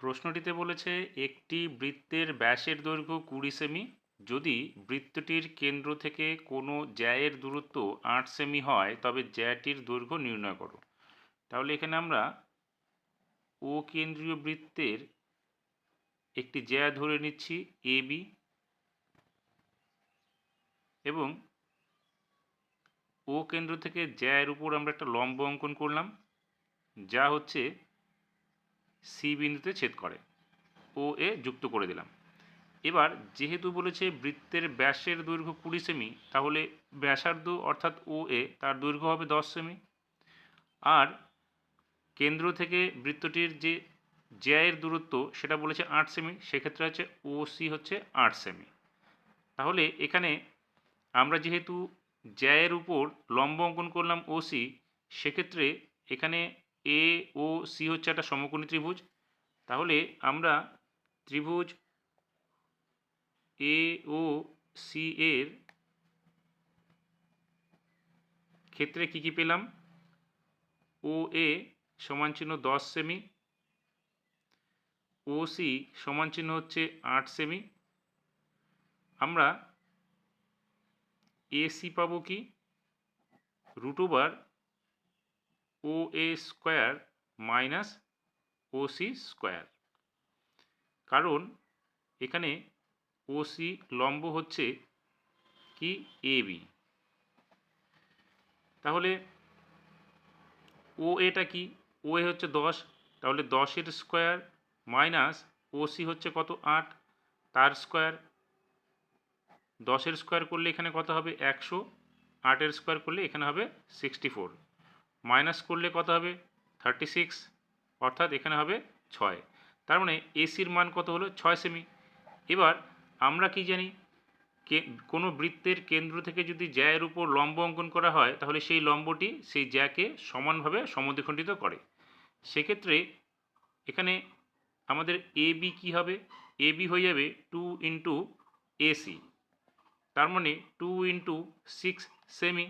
প্রশ্নটিতে বলেছে, একটি বৃত্তের ব্যাসের দৈর্ঘ্য কুড়ি সেমি। যদি বৃত্তটির কেন্দ্র থেকে কোনো জ্যায়ের দূরত্ব আট সেমি হয়, তবে জ্যাটির দৈর্ঘ্য নির্ণয় করো। তাহলে এখানে আমরা ও কেন্দ্রীয় বৃত্তের একটি জ্যা ধরে নিচ্ছি, এ বি। এবং ও কেন্দ্র থেকে জ্যায়ের উপর আমরা একটা লম্ব অঙ্কন করলাম। যা হচ্ছে সি বিন্দুতে ছেদ করে। ও এ যুক্ত করে দিলাম। এবার যেহেতু বলেছে বৃত্তের ব্যাসের দৈর্ঘ্য কুড়ি সেমি, তাহলে ব্যাসার্ধ অর্থাৎ ও এ তার দৈর্ঘ্য হবে দশ সেমি। আর কেন্দ্র থেকে বৃত্তটির যে জ্যায়ের দূরত্ব, সেটা বলেছে আট সেমি, সেক্ষেত্রে হচ্ছে ও সি হচ্ছে আট সেমি। তাহলে এখানে আমরা যেহেতু জ্যায়ের উপর লম্ব অঙ্কন করলাম ও সি, সেক্ষেত্রে এখানে এ ও সি হচ্ছে একটা সমকোণী ত্রিভুজ। তাহলে আমরা ত্রিভুজ এ ও সি এর ক্ষেত্রে কি কি পেলাম? ও এ সমান চিহ্ন দশ সেমি ও সি সমান চিহ্ন হচ্ছে আট সেমি আমরা এ সি পাবো কি? Root over O A square minus O C square কারণ এখানে ও সি লম্ব হচ্ছে কি এ বি তাহলে ও এটা কি? ও এ হচ্ছে দশ। তাহলে দশের স্কোয়ার মাইনাস ও সি হচ্ছে কত? আট। তার স্কোয়ার দশের স্কোয়ার করলে এখানে কত হবে? একশো। আটের স্কোয়ার করলে এখানে হবে সিক্সটি ফোর মাইনাস করলে কত হবে? থার্টি সিক্স অর্থাৎ এখানে হবে ছয়। তার মানে এসির মান কত হলো? ছয় সেমি এবার আমরা কি জানি? কে, কোনো বৃত্তের কেন্দ্র থেকে যদি জ্যায়ের উপর লম্ব অঙ্কন করা হয়, তাহলে সেই লম্বটি সেই জ্যাকে সমানভাবে সমদ্বিখণ্ডিত করে। সেক্ষেত্রে এখানে আমাদের এ বি কী হবে? এ বি হয়ে যাবে টু ইন্টু এসি তার মানে টু ইন্টু সিক্স সেমি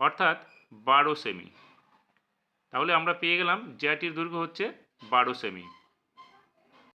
অর্থাৎ বারো সেমি। তাহলে আমরা পেয়ে গেলাম জ্যাটির দৈর্ঘ্য হচ্ছে বারো সেমি।